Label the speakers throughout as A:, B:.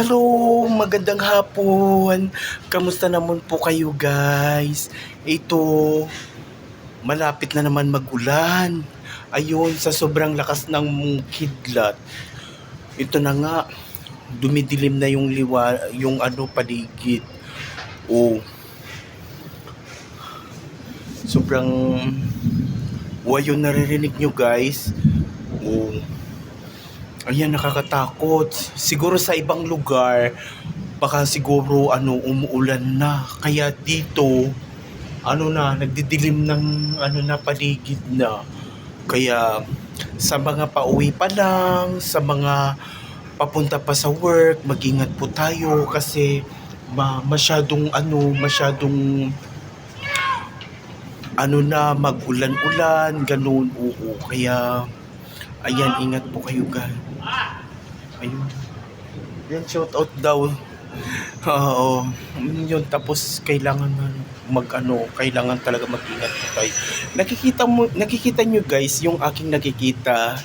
A: Hello, magandang hapon. Kamusta naman po kayo guys? Ito, malapit na naman magulan. Ayun, sa sobrang lakas ng kidlat. Ito na nga, dumidilim na yung liwa, yung ano paligid. Oh. Sobrang wayo naririnig nyo guys. Oh. Ayan, nakakatakot. Siguro sa ibang lugar, baka siguro ano, umuulan na. Kaya dito, ano na, nagdidilim ng ano na paligid na. Kaya sa mga pauwi pa lang, sa mga papunta pa sa work, mag-ingat po tayo kasi ma masyadong ano, masyadong ano na, mag-ulan-ulan, ganun, oo. Kaya, ayan, ingat po kayo guys. Ayun. Yan, shout out daw. Oo. Yun, tapos kailangan na mag ano, kailangan talaga mag-ingat tayo. Nakikita mo, nakikita nyo guys, yung aking nakikita.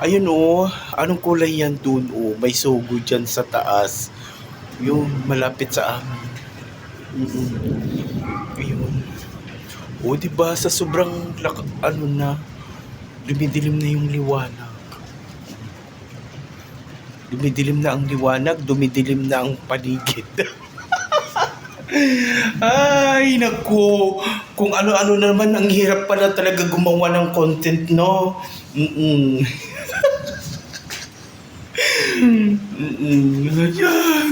A: Ayun oh, anong kulay yan dun oh, may sugo dyan sa taas. Yung malapit sa amin. Mm-mm. Ayun. O, di ba sa sobrang ano na, dumidilim na yung liwanag. Dumidilim na ang liwanag, dumidilim na ang paligid. Ay, naku. Kung ano-ano naman, ang hirap pala talaga gumawa ng content, no? Mm-mm. Mm-mm. Ayan.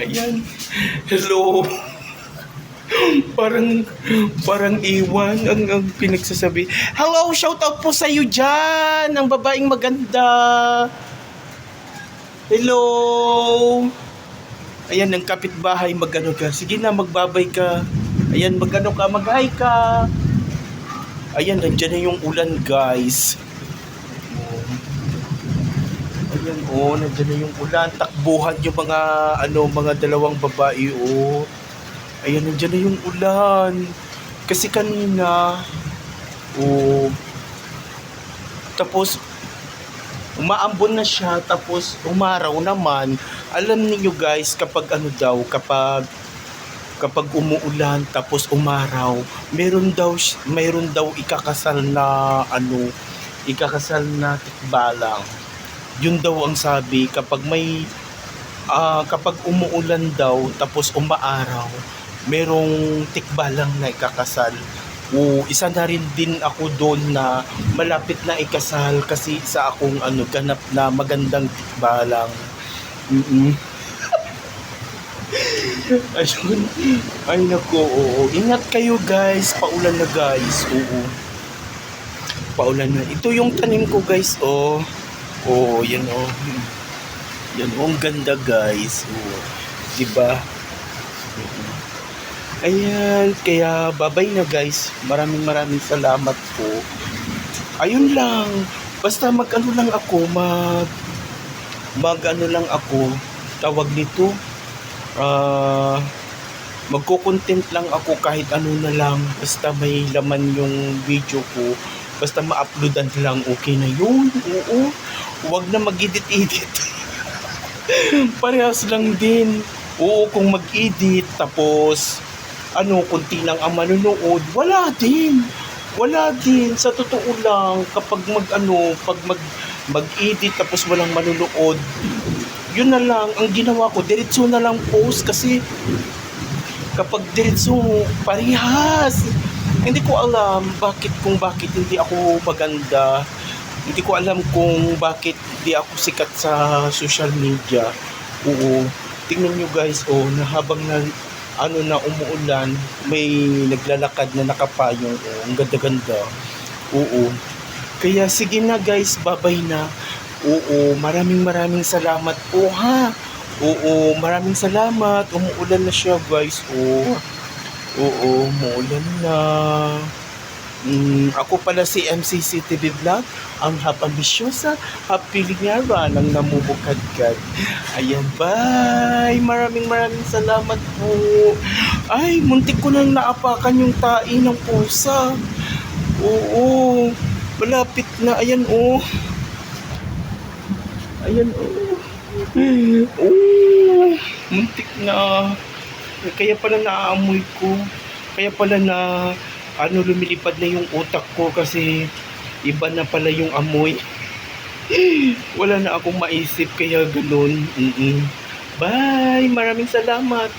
A: Ayan. Hello. Parang parang iwan ang, ang pinagsasabi. Hello, shout out po sa iyo diyan, ang babaeng maganda. Hello. Ayan, ng kapitbahay, magano ka. Sige na, magbabay ka. Ayan, magano ka, mag-hi ka. Ayan, nandiyan na yung ulan, guys. Ayan, oh, nandiyan na yung ulan. Takbuhan yung mga, ano, mga dalawang babae, oh. Ayan, nandiyan na yung ulan. Kasi kanina, oh, tapos, umaambon na siya, tapos umaraw naman. Alam niyo guys, kapag ano daw, kapag kapag umuulan tapos umaraw, meron daw meron daw ikakasal na ano, ikakasal na tikbalang. Yun daw ang sabi kapag may ah, kapag umuulan daw tapos umaaraw, merong tikbalang na ikakasal. O isa na rin din ako doon na malapit na ikasal kasi sa akong ano ganap na magandang tikbalang. Mm Ayun. Ay nako, oo. Ingat kayo guys. Paulan na guys. Oo. Paulan na. Ito yung tanim ko guys. Oh. Oo, yan oh. Yan oh, ang ganda guys. Oo. Diba? Oo. Ayan, kaya babay na guys. Maraming maraming salamat po. Ayun lang. Basta mag-ano lang ako, mag mag-ano lang ako, tawag nito, ah, magko-content lang ako kahit ano na lang, basta may laman yung video ko, basta ma-uploadan lang, okay na yun, oo, huwag na mag-edit-edit. Parehas lang din. Oo, kung mag-edit, tapos, ano, kunti lang ang manunood, wala din. Wala din. Sa totoo lang, kapag mag-ano, pag mag, mag-edit tapos walang manunood, yun na lang, ang ginawa ko, diretso na lang post kasi kapag diretso, parehas. Hindi ko alam bakit kung bakit hindi ako maganda. Hindi ko alam kung bakit hindi ako sikat sa social media. Oo. Tingnan nyo guys, oh, na habang na, ano na umuulan, may naglalakad na nakapayong. Oh, ang ganda-ganda. Oo. Kaya sige na guys, babay na. Oo, maraming maraming salamat po ha. Oo, maraming salamat. Umuulan na siya guys. Oo. Oo, umuulan na. Mm, ako pala si MCC TV Vlog, ang hapambisyosa, hapilinyara ng namumukadkad. Ayan, bye! Maraming maraming salamat po. Ay, muntik ko nang naapakan yung tae ng pusa. Oo, malapit na. Ayan, oh. Ayan, oh. Oh, muntik na. Kaya pala naaamoy ko. Kaya pala na ano lumilipad na yung utak ko kasi iba na pala yung amoy. Wala na akong maisip kaya ganun. Mm-mm. Bye! Maraming salamat.